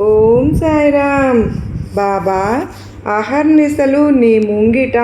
ఓం సాయిరామ్. బాబా అహర్నిశలు నీ ముంగిట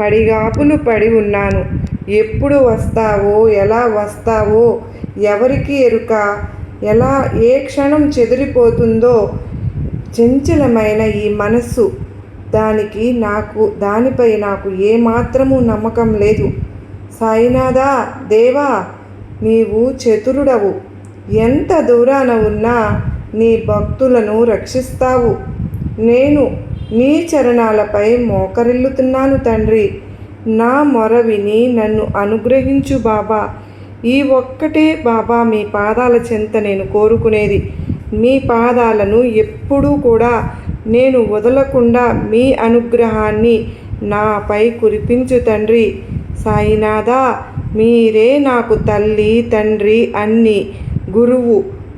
పడిగాపులు పడి ఉన్నాను. ఎప్పుడు వస్తావో ఎలా వస్తావో ఎవరికి ఎరుక ఎలా ఏ క్షణం చెదిరిపోతుందో చంచలమైన ఈ మనస్సు దానికి నాకు దానిపై నాకు ఏమాత్రము నమ్మకం లేదు. సాయినాథా దేవా నీవు చతురుడవు. ఎంత దూరాన ఉన్నా నీ భక్తులను రక్షిస్తావు. నేను నీ చరణాలపై మోకరిల్లుతున్నాను తండ్రి. నా మొర విని నన్ను అనుగ్రహించు బాబా. ఈ ఒక్కటే బాబా మీ పాదాల చెంత నేను కోరుకునేది. మీ పాదాలను ఎప్పుడూ కూడా నేను వదలకుండా మీ అనుగ్రహాన్ని నాపై కురిపించు తండ్రి. సాయినాథా మీరే నాకు తల్లి తండ్రి అన్ని గురువు.